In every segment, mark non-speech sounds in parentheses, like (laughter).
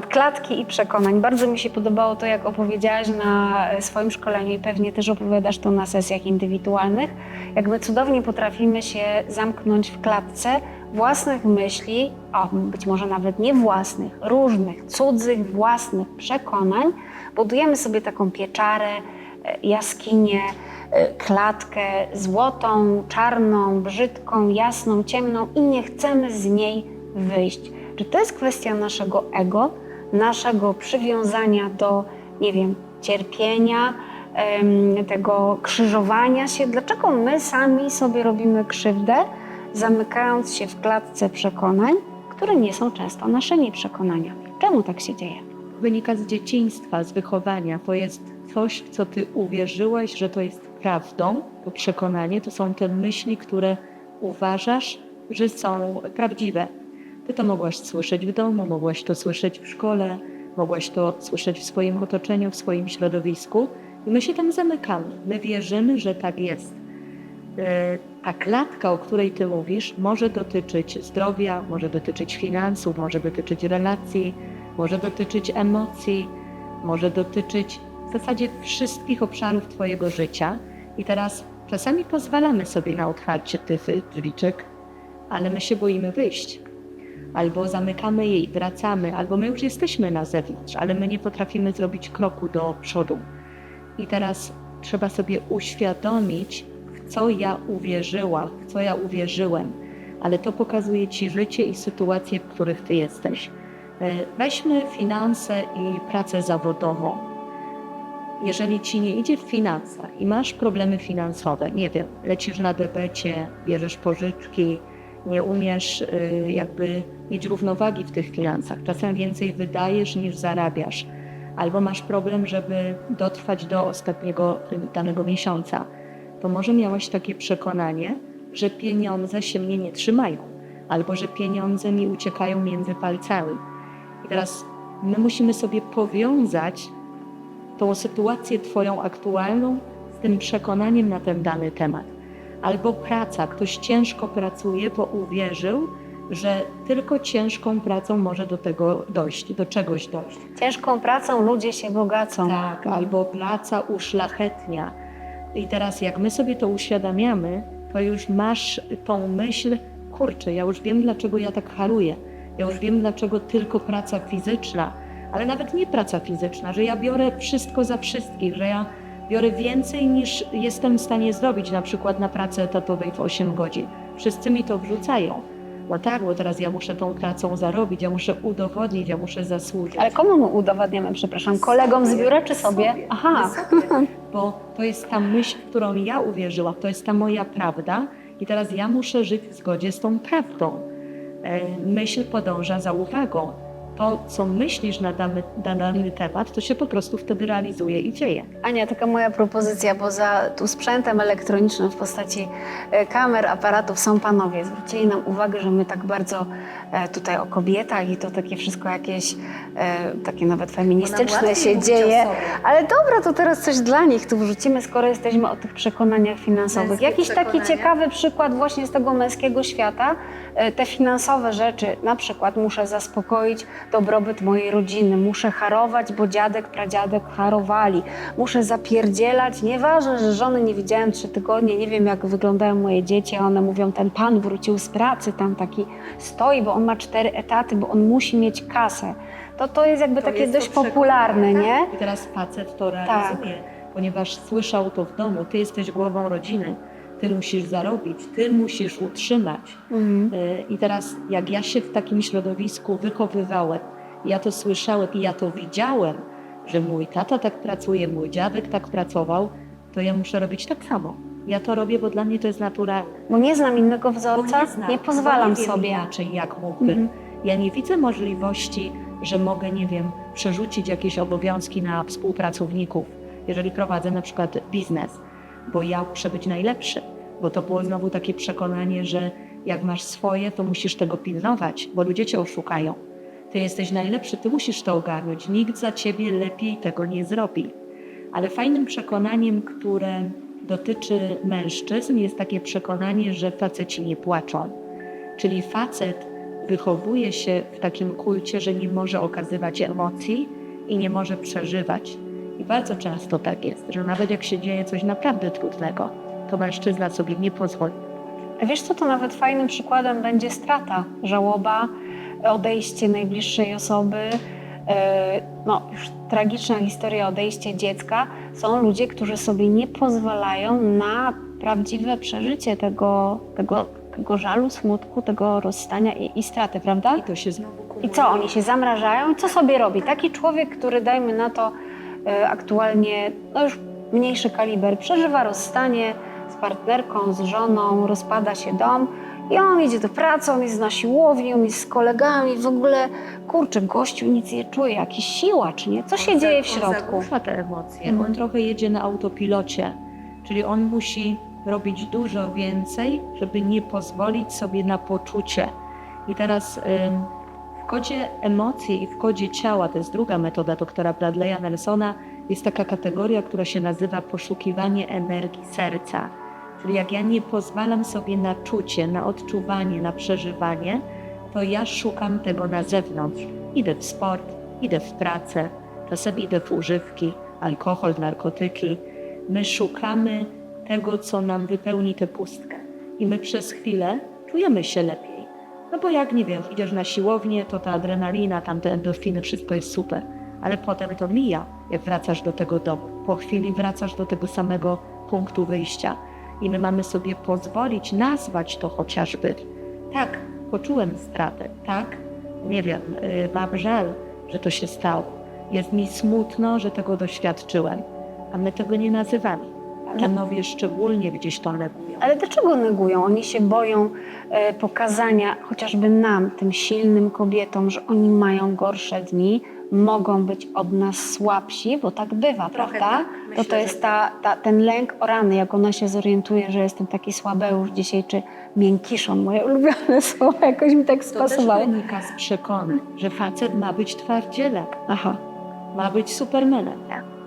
temat klatki i przekonań. Bardzo mi się podobało to, jak opowiedziałaś na swoim szkoleniu i pewnie też opowiadasz to na sesjach indywidualnych, jak my cudownie potrafimy się zamknąć w klatce własnych myśli, o, być może nawet nie własnych, różnych, cudzych, własnych przekonań. Budujemy sobie taką pieczarę, e, jaskinię, e, klatkę złotą, czarną, brzydką, jasną, ciemną i nie chcemy z niej wyjść. Czy to jest kwestia naszego ego, naszego przywiązania do, nie wiem, cierpienia, tego krzyżowania się? Dlaczego my sami sobie robimy krzywdę, zamykając się w klatce przekonań, które nie są często naszymi przekonaniami? Czemu tak się dzieje? wynika z dzieciństwa, z wychowania. To jest coś, co ty uwierzyłeś, że to jest prawdą, to przekonanie, to są te myśli, które uważasz, że są prawdziwe. Ty to mogłaś słyszeć w domu, mogłaś to słyszeć w szkole, mogłaś to słyszeć w swoim otoczeniu, w swoim środowisku i my się tam zamykamy. My wierzymy, że tak jest. E, Ta klatka, o której ty mówisz, może dotyczyć zdrowia, może dotyczyć finansów, może dotyczyć relacji, może dotyczyć emocji, może dotyczyć w zasadzie wszystkich obszarów Twojego życia. I teraz czasami pozwalamy sobie na otwarcie tych drzwiczek, ale my się boimy wyjść. Albo zamykamy je i wracamy, albo my już jesteśmy na zewnątrz, ale my nie potrafimy zrobić kroku do przodu. I teraz trzeba sobie uświadomić, w co ja uwierzyłam, w co ja uwierzyłem, ale to pokazuje Ci życie i sytuacje, w których Ty jesteś. E, Weźmy finanse i pracę zawodową. Jeżeli ci nie idzie w finansach i masz problemy finansowe, nie wiem, lecisz na debecie, bierzesz pożyczki, nie umiesz y, jakby mieć równowagi w tych finansach, czasem więcej wydajesz niż zarabiasz, albo masz problem, żeby dotrwać do ostatniego danego miesiąca, to może miałaś takie przekonanie, że pieniądze się mnie nie trzymają, albo że pieniądze mi uciekają między palcami. I teraz my musimy sobie powiązać tą sytuację Twoją aktualną z tym przekonaniem na ten dany temat. Albo praca, ktoś ciężko pracuje, bo uwierzył, że tylko ciężką pracą może do tego dojść, do czegoś dojść. Ciężką pracą ludzie się bogacą. Tak, albo praca uszlachetnia. I teraz jak my sobie to uświadamiamy, to już masz tą myśl, kurczę, ja już wiem, dlaczego ja tak haruję. Ja już wiem, dlaczego tylko praca fizyczna, ale nawet nie praca fizyczna, że ja biorę wszystko za wszystkich, że ja biorę więcej niż jestem w stanie zrobić, na przykład na pracy etatowej w 8 godzin. Wszyscy mi to wrzucają. No tak, bo teraz ja muszę tą pracą zarobić, ja muszę udowodnić, ja muszę zasłużyć. Ale komu my udowadniamy, przepraszam, kolegom z biura czy sobie? Aha, (laughs) bo to jest ta myśl, w którą ja uwierzyłam, to jest ta moja prawda i teraz ja muszę żyć w zgodzie z tą prawdą. E, Myśl podąża za uwagą. To, co myślisz na dany, na dany temat, to się po prostu wtedy realizuje i dzieje. Ania, taka moja propozycja, bo za tu sprzętem elektronicznym w postaci e, kamer, aparatów są panowie. Zwrócili nam uwagę, że my tak bardzo e, tutaj o kobietach i to takie wszystko jakieś e, takie nawet feministyczne się dzieje. Ale dobra, to teraz coś dla nich tu wrzucimy, skoro jesteśmy o tych przekonaniach finansowych. Męskie Jakiś taki ciekawy przykład właśnie z tego męskiego świata. Te finansowe rzeczy, na przykład muszę zaspokoić dobrobyt mojej rodziny, muszę harować, bo dziadek, pradziadek harowali, muszę zapierdzielać, nieważne, że żony nie widziałem trzy tygodnie, nie wiem jak wyglądają moje dzieci, a one mówią, ten pan wrócił z pracy, tam taki stoi, bo on ma cztery etaty, bo on musi mieć kasę. To to jest jakby To takie jest dość popularne, tak? nie? I teraz facet to realizuje, ponieważ słyszał to w domu. Ty jesteś głową rodziny, ty musisz zarobić, ty musisz utrzymać. Mhm. Y, I teraz, jak ja się w takim środowisku wychowywałem, ja to słyszałem i ja to widziałem, że mój tata tak pracuje, mój dziadek tak pracował, to ja muszę robić tak samo. Ja to robię, bo dla mnie to jest naturalne. Bo nie znam innego wzorca, znam, nie pozwalam nie sobie. inaczej, jak mógłbym. Mhm. Ja nie widzę możliwości, że mogę, nie wiem, przerzucić jakieś obowiązki na współpracowników, jeżeli prowadzę na przykład biznes, bo ja muszę być najlepszy. Bo to było znowu takie przekonanie, że jak masz swoje, to musisz tego pilnować, bo ludzie cię oszukają. Ty jesteś najlepszy, ty musisz to ogarnąć. Nikt za ciebie lepiej tego nie zrobi. Ale fajnym przekonaniem, które dotyczy mężczyzn, jest takie przekonanie, że faceci nie płaczą. Czyli facet wychowuje się w takim kulcie, że nie może okazywać emocji i nie może przeżywać. I bardzo często tak jest, że nawet jak się dzieje coś naprawdę trudnego, to mężczyzna sobie nie pozwoli. A Wiesz co, to nawet fajnym przykładem będzie strata, żałoba, odejście najbliższej osoby, e, no już tragiczna historia odejście dziecka. Są ludzie, którzy sobie nie pozwalają na prawdziwe przeżycie tego, tego, tego żalu, smutku, tego rozstania i, i straty, prawda? I to się znowu kumuluje. I co, oni się zamrażają? Co sobie robi? Taki człowiek, który dajmy na to aktualnie, no już mniejszy kaliber, przeżywa rozstanie z partnerką, z żoną, rozpada się dom i on idzie do pracy, on jest na siłowni, on jest z kolegami, w ogóle, kurczę, gościu nic nie czuje, jakiś siłacz, nie? Co się dzieje w On środku? zagłusza te emocje. Mhm. On trochę jedzie na autopilocie, czyli on musi robić dużo więcej, żeby nie pozwolić sobie na poczucie. I teraz ym, kodzie emocji i w kodzie ciała, to jest druga metoda doktora Bradley'a Nelsona, jest taka kategoria, która się nazywa poszukiwanie energii serca. Czyli jak ja nie pozwalam sobie na czucie, na odczuwanie, na przeżywanie, to ja szukam tego na zewnątrz. Idę w sport, idę w pracę, czasem idę w używki, alkohol, narkotyki. My szukamy tego, co nam wypełni tę pustkę. I my przez chwilę czujemy się lepiej. No bo jak, nie wiem, idziesz na siłownię, to ta adrenalina, tam te endorfiny, wszystko jest super. Ale potem to mija, jak wracasz do tego domu. Po chwili wracasz do tego samego punktu wyjścia. I my mamy sobie pozwolić nazwać to chociażby. Tak, poczułem stratę, tak, nie wiem, y, mam żal, że to się stało. Jest mi smutno, że tego doświadczyłem. A my tego nie nazywamy. Panowie szczególnie gdzieś to negują. Ale dlaczego negują? Oni się boją e, pokazania chociażby nam, tym silnym kobietom, że oni mają gorsze dni, mogą być od nas słabsi, bo tak bywa, Trochę prawda? tak, to myślę, to jest że- ta, ta, ten lęk o rany, jak ona się zorientuje, że jestem taki słabeusz dzisiaj, czy miękiszon, moje ulubione (laughs) słowo, jakoś mi tak To też spasowało. wynika z przekonań, że facet ma być twardzielem, Aha. ma być supermanem.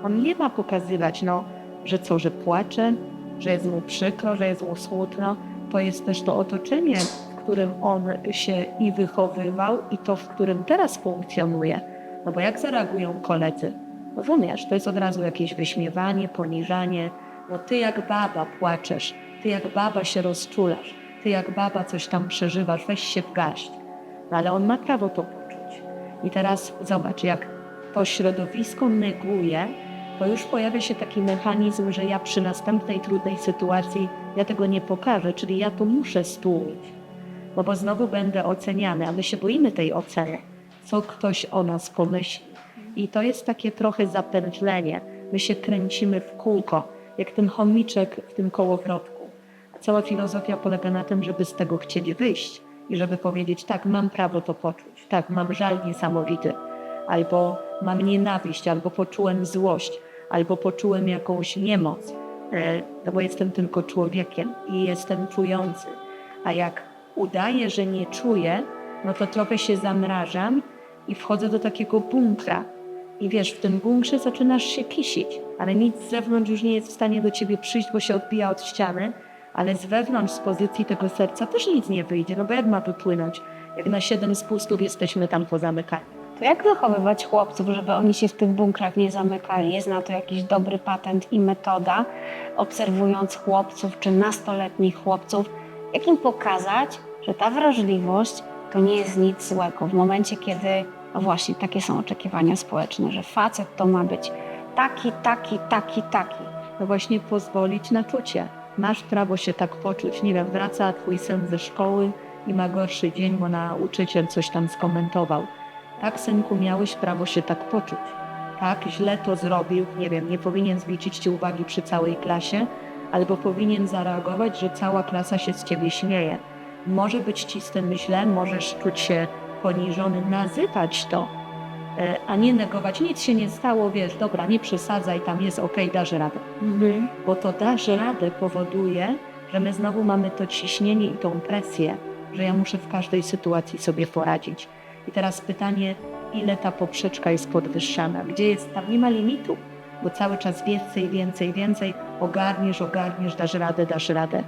On nie ma pokazywać, no, że co, że płacze, że jest mu przykro, że jest mu smutno. To jest też to otoczenie, w którym on się i wychowywał, i to, w którym teraz funkcjonuje. No bo jak zareagują koledzy? Rozumiesz, to jest od razu jakieś wyśmiewanie, poniżanie. No ty jak baba płaczesz, ty jak baba się rozczulasz, ty jak baba coś tam przeżywasz, weź się w garść. No ale on ma prawo to poczuć. I teraz zobacz, jak to środowisko neguje, to już pojawia się taki mechanizm, że ja przy następnej trudnej sytuacji ja tego nie pokażę, czyli ja to muszę stłumić. No bo znowu będę oceniany, a my się boimy tej oceny, co ktoś o nas pomyśli. I to jest takie trochę zapętlenie. My się kręcimy w kółko, jak ten chomiczek w tym kołowrotku. Cała filozofia polega na tym, żeby z tego chcieli wyjść i żeby powiedzieć, tak, mam prawo to poczuć, tak, mam żal niesamowity, albo mam nienawiść, albo poczułem złość, albo poczułem jakąś niemoc, e, no bo jestem tylko człowiekiem i jestem czujący. A jak udaję, że nie czuję, no to trochę się zamrażam i wchodzę do takiego bunkra. I wiesz, w tym bunkrze zaczynasz się kisić, ale nic z zewnątrz już nie jest w stanie do ciebie przyjść, bo się odbija od ściany, ale z wewnątrz, z pozycji tego serca też nic nie wyjdzie, no bo jak ma wypłynąć, jak na siedem spustów jesteśmy tam pozamykani. To jak wychowywać chłopców, żeby oni się w tych bunkrach nie zamykali? Jest na to jakiś dobry patent i metoda, obserwując chłopców czy nastoletnich chłopców, jak im pokazać, że ta wrażliwość to nie jest nic złego. W momencie, kiedy, no właśnie, takie są oczekiwania społeczne, że facet to ma być taki, taki, taki, taki. No właśnie pozwolić na czucie. Masz prawo się tak poczuć. Nie wiem, wraca twój syn ze szkoły i ma gorszy dzień, bo nauczyciel coś tam skomentował. Tak, synku, miałeś prawo się tak poczuć. Tak, źle to zrobił, nie wiem, nie powinien zwrócić ci uwagi przy całej klasie, albo powinien zareagować, że cała klasa się z ciebie śmieje. Może być ci z tym źle, możesz czuć się poniżony, nazywać to, e, a nie negować. Nic się nie stało, wiesz, dobra, nie przesadzaj, tam jest okej, dasz radę bo to dasz radę powoduje, że my znowu mamy to ciśnienie i tą presję, że ja muszę w każdej sytuacji sobie poradzić. I teraz pytanie, ile ta poprzeczka jest podwyższana? Gdzie jest tam? Nie ma limitu, bo cały czas więcej, więcej, więcej ogarniesz, ogarniesz, dasz radę, dasz radę.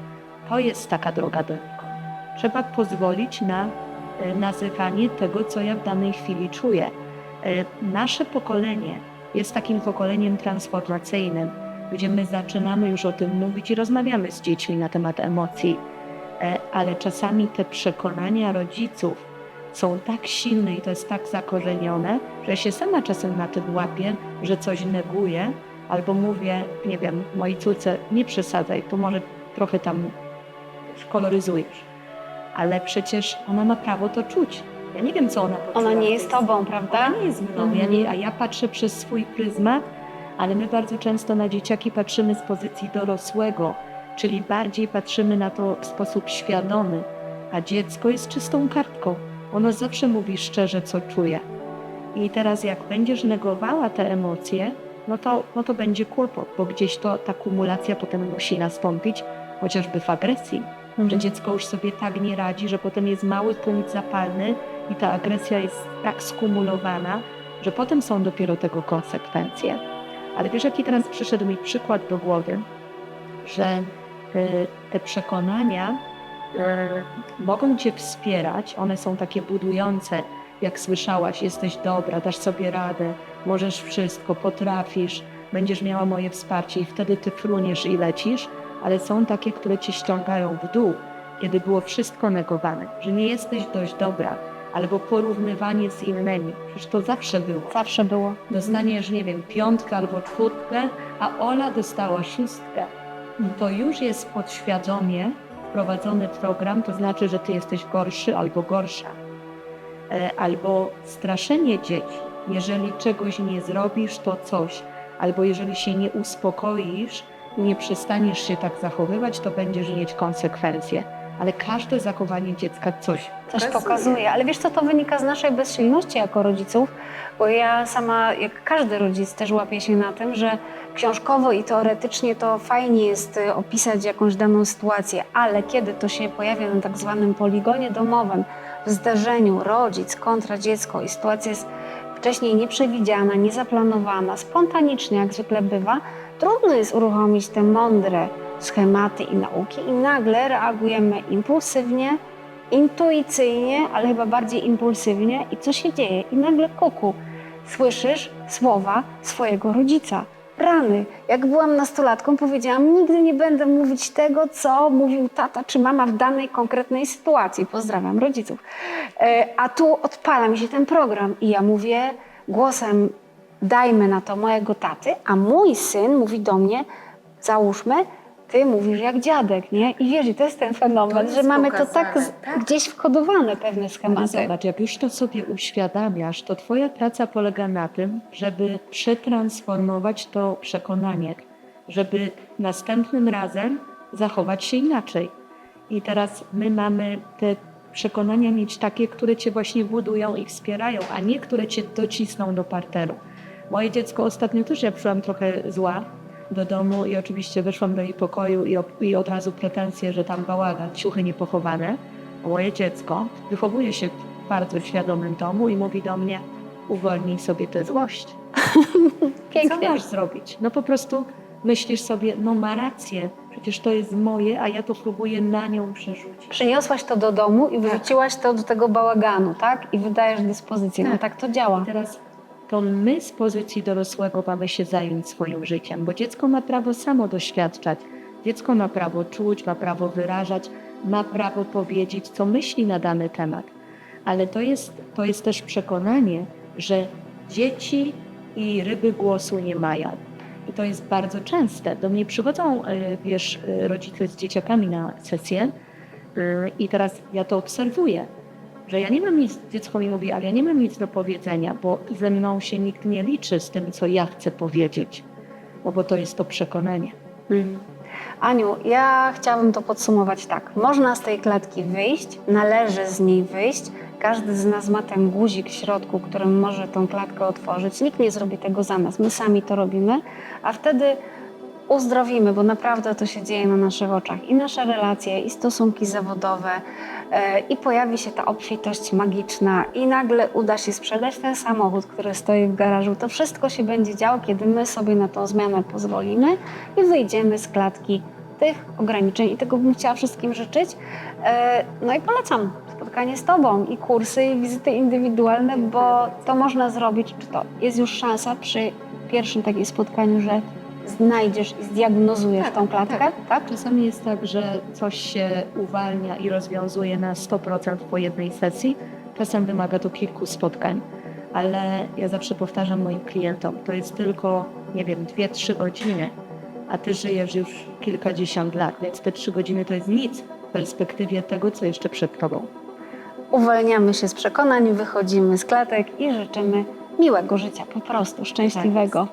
To jest taka droga do niego. Trzeba pozwolić na e, nazywanie tego, co ja w danej chwili czuję. E, Nasze pokolenie jest takim pokoleniem transformacyjnym, gdzie my zaczynamy już o tym mówić i rozmawiamy z dziećmi na temat emocji, E, ale czasami te przekonania rodziców są tak silne i to jest tak zakorzenione, że ja się sama czasem na tym łapię, że coś neguję, albo mówię, nie wiem, mojej córce, nie przesadzaj, to może trochę tam koloryzujesz. Ale przecież ona ma prawo to czuć. Ja nie wiem, co ona poczuła. Ona nie jest tobą, prawda? Ona nie jest mną, ja nie, a ja patrzę przez swój pryzmat, ale my bardzo często na dzieciaki patrzymy z pozycji dorosłego, czyli bardziej patrzymy na to w sposób świadomy, a dziecko jest czystą kartką. Ono zawsze mówi szczerze, co czuje. I teraz jak będziesz negowała te emocje, no to, no to będzie kłopot, bo gdzieś to ta kumulacja potem musi nastąpić, chociażby w agresji, że dziecko już sobie tak nie radzi, że potem jest mały punkt zapalny i ta agresja jest tak skumulowana, że potem są dopiero tego konsekwencje. Ale wiesz, jaki teraz przyszedł mi przykład do głowy, że e, te przekonania mogą cię wspierać, one są takie budujące, jak słyszałaś, jesteś dobra, dasz sobie radę, możesz wszystko, potrafisz, będziesz miała moje wsparcie i wtedy ty fruniesz i lecisz, ale są takie, które cię ściągają w dół, kiedy było wszystko negowane, że nie jesteś dość dobra, albo porównywanie z innymi. Przecież to zawsze było. Zawsze było. Dostaniesz, nie wiem, piątkę albo czwórkę, a Ola dostała szóstkę. To już jest podświadomie wprowadzony program, to znaczy, że ty jesteś gorszy albo gorsza. E, Albo straszenie dzieci. Jeżeli czegoś nie zrobisz, to coś. Albo jeżeli się nie uspokoisz nie przestaniesz się tak zachowywać, to będziesz mieć konsekwencje. Ale każde zachowanie dziecka coś Coś pokazuje, ale wiesz co, to wynika z naszej bezsilności jako rodziców, bo ja sama, jak każdy rodzic, też łapię się na tym, że książkowo i teoretycznie to fajnie jest y, opisać jakąś daną sytuację, ale kiedy to się pojawia na tak zwanym poligonie domowym, w zdarzeniu rodzic kontra dziecko i sytuacja jest wcześniej nieprzewidziana, niezaplanowana, spontanicznie jak zwykle bywa, trudno jest uruchomić te mądre schematy i nauki i nagle reagujemy impulsywnie, intuicyjnie, ale chyba bardziej impulsywnie i co się dzieje? I nagle kuku, słyszysz słowa swojego rodzica. Rany. Jak byłam nastolatką, powiedziałam, nigdy nie będę mówić tego, co mówił tata czy mama w danej konkretnej sytuacji. Pozdrawiam rodziców. E, A tu odpala mi się ten program i ja mówię głosem, dajmy na to mojego taty, a mój syn mówi do mnie, załóżmy, ty mówisz jak dziadek, nie? I wiesz, i to jest ten fenomen, jest że mamy to tak, pokazane, z- tak. gdzieś wkodowane pewne Ale schematy. zobacz, jak już to sobie uświadamiasz, to Twoja praca polega na tym, żeby przetransformować to przekonanie, żeby następnym razem zachować się inaczej. I teraz my mamy te przekonania mieć takie, które Cię właśnie budują i wspierają, a nie które Cię docisną do parteru. Moje dziecko ostatnio też, ja przyszłam trochę zła do domu i oczywiście weszłam do jej pokoju i, i od razu pretensje, że tam bałagan, ciuchy niepochowane. Moje dziecko wychowuje się w bardzo świadomym domu i mówi do mnie, uwolnij sobie tę złość. (laughs) Co masz zrobić? No po prostu myślisz sobie, no ma rację, przecież to jest moje, a ja to próbuję na nią przerzucić. Przyniosłaś to do domu i wyrzuciłaś to do tego bałaganu, tak? I wydajesz dyspozycję. No Tak. tak to działa. Teraz to my z pozycji dorosłego mamy się zająć swoim życiem, bo dziecko ma prawo samo doświadczać. Dziecko ma prawo czuć, ma prawo wyrażać, ma prawo powiedzieć, co myśli na dany temat. Ale to jest, to jest też przekonanie, że dzieci i ryby głosu nie mają. I to jest bardzo częste. Do mnie przychodzą, e, wiesz, e, rodzice z dzieciakami na sesję e, i teraz ja to obserwuję że ja nie mam nic, dziecko mi mówi, ale ja nie mam nic do powiedzenia, bo ze mną się nikt nie liczy z tym, co ja chcę powiedzieć, bo, bo to jest to przekonanie. Aniu, ja chciałabym to podsumować tak. Można z tej klatki wyjść, należy z niej wyjść. Każdy z nas ma ten guzik w środku, którym może tą klatkę otworzyć. Nikt nie zrobi tego za nas, my sami to robimy, a wtedy uzdrowimy, bo naprawdę to się dzieje na naszych oczach. I nasze relacje, i stosunki zawodowe, e, i pojawi się ta obfitość magiczna, i nagle uda się sprzedać ten samochód, który stoi w garażu. To wszystko się będzie działo, kiedy my sobie na tą zmianę pozwolimy i wyjdziemy z klatki tych ograniczeń. I tego bym chciała wszystkim życzyć. E, No i polecam. spotkanie z Tobą i kursy i wizyty indywidualne, bo to można zrobić, czy to jest już szansa przy pierwszym takim spotkaniu, że znajdziesz i zdiagnozujesz Tak, tą klatkę, tak. tak? Czasami jest tak, że coś się uwalnia i rozwiązuje na 100% po jednej sesji. Czasem wymaga to kilku spotkań. Ale ja zawsze powtarzam moim klientom, to jest tylko, nie wiem, 2-3 godziny, a ty żyjesz już kilkadziesiąt lat, więc te 3 godziny to jest nic w perspektywie tego, co jeszcze przed tobą. Uwalniamy się z przekonań, wychodzimy z klatek i życzymy miłego życia, po prostu szczęśliwego.